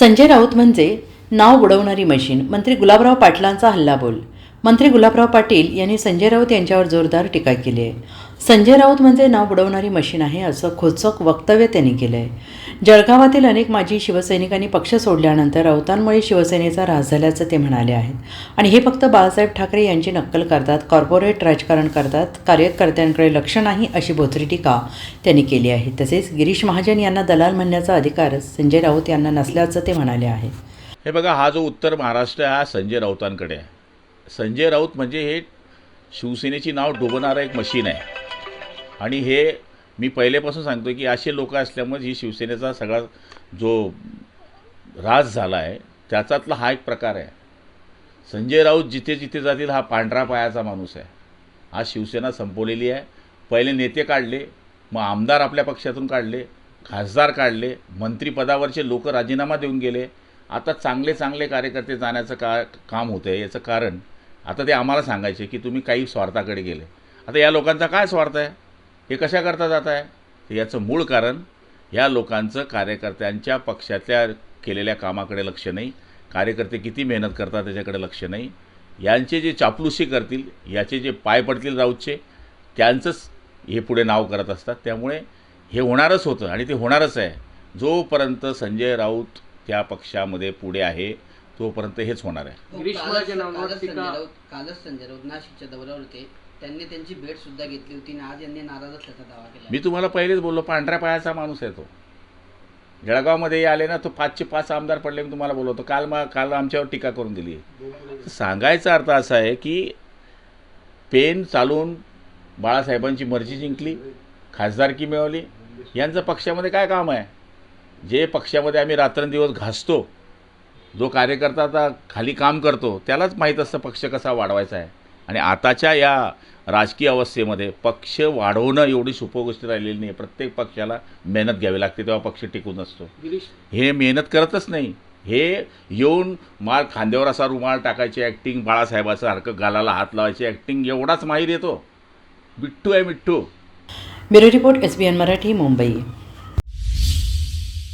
संजय राऊत म्हणजे नाव बुडवणारी मशीन मंत्री गुलाबराव पाटलांचा हल्लाबोल. मंत्री गुलाबराव पाटील यांनी संजय राऊत यांच्यावर जोरदार टीका केली आहे. संजय राऊत म्हणजे नाव बुडवणारी मशीन आहे असं खोचक वक्तव्य त्यांनी केलं आहे जळगावातील अनेक माजी शिवसैनिकांनी पक्ष सोडल्यानंतर राऊतांमुळे शिवसेनेचा ऱ्हास झाल्याचं ते म्हणाले आहेत. आणि हे फक्त बाळासाहेब ठाकरे यांची नक्कल करतात कॉर्पोरेट राजकारण करतात कार्यकर्त्यांकडे लक्ष नाही अशी बोथरी टीका त्यांनी केली आहे. तसेच गिरीश महाजन यांना दलाल म्हणण्याचा अधिकार संजय राऊत यांना नसल्याचं ते म्हणाले आहे. हे बघा हा जो उत्तर महाराष्ट्र आहे हा संजय राऊतांकडे आहे. संजय राऊत म्हणजे हे शिवसेनेची नाव डुबवणारं एक मशीन आहे. आणि हे मी पहिलेपासून सांगतो की असे लोक असल्यामुळे ही शिवसेनेचा सगळा जो राज झाला आहे त्याच्यातला हा एक प्रकार आहे. संजय राऊत जिथे जिथे जातील हा पांढरा पायाचा माणूस आहे. आज शिवसेना संपवलेली आहे. पहिले नेते काढले मग आमदार आपल्या पक्षातून काढले खासदार काढले मंत्रिपदावरचे लोक राजीनामा देऊन गेले. आता चांगले चांगले कार्यकर्ते जाण्याचं का काम होतं आहे याचं कारण आता ते आम्हाला सांगायचे की तुम्ही काही स्वार्थाकडे गेले. आता या लोकांचा काय स्वार्थ आहे? हे कशाकरता जात आहे? तर याचं मूळ कारण या लोकांचं कार्यकर्त्यांच्या पक्षातल्या केलेल्या कामाकडे लक्ष नाही. कार्यकर्ते किती मेहनत करतात त्याच्याकडे लक्ष नाही. यांचे जे चापलुसी करतील याचे जे पाय पडतील राऊतचे त्यांचंच हे पुढे नाव करत असतात. त्यामुळे हे होणारच होतं आणि ते होणारच आहे. जोपर्यंत संजय राऊत त्या पक्षामध्ये पुढे आहे तोपर्यंत हेच होणार आहे. हो, कालच- संजय राऊत कालच संजय राऊत नाशिकच्या दौऱ्यावर होते. त्यांनी त्यांची भेट सुद्धा घेतली होती आणि आज यांनी नाराज असल्याचा दावा केला मी तुम्हाला पहिलेच बोललो पांढऱ्या पायाचा माणूस आहे तो. जळगावमध्ये आले ना तो पाचचे पाच आमदार पडले मी तुम्हाला बोलवतो काल मग काल आमच्यावर टीका करून दिली सांगायचा अर्थ असा आहे की पेन चालून बाळासाहेबांची मर्जी जिंकली खासदारकी मिळवली. यांचं पक्षामध्ये काय काम आहे? जे पक्षामध्ये आम्ही रात्रंदिवस घासतो जो कार्यकर्ता आता खाली काम करतो त्यालाच माहीत असतं पक्ष कसा वाढवायचा आहे. आणि आताच्या या राजकीय अवस्थेमध्ये पक्ष वाढवणं एवढी सोपं गोष्ट राहिलेली नाही. प्रत्येक पक्षाला मेहनत घ्यावी लागते तेव्हा पक्ष टिकून असतो. हे मेहनत करतच नाही. हे येऊन माळ खांद्यावर असा रुमाल टाकायची ॲक्टिंग बाळासाहेबाचं सारखं गालाला हात लावायची ॲक्टिंग एवढाच माहीर येतो. बिट्टू आहे Mittu bureau report S B N Marathi Mumbai.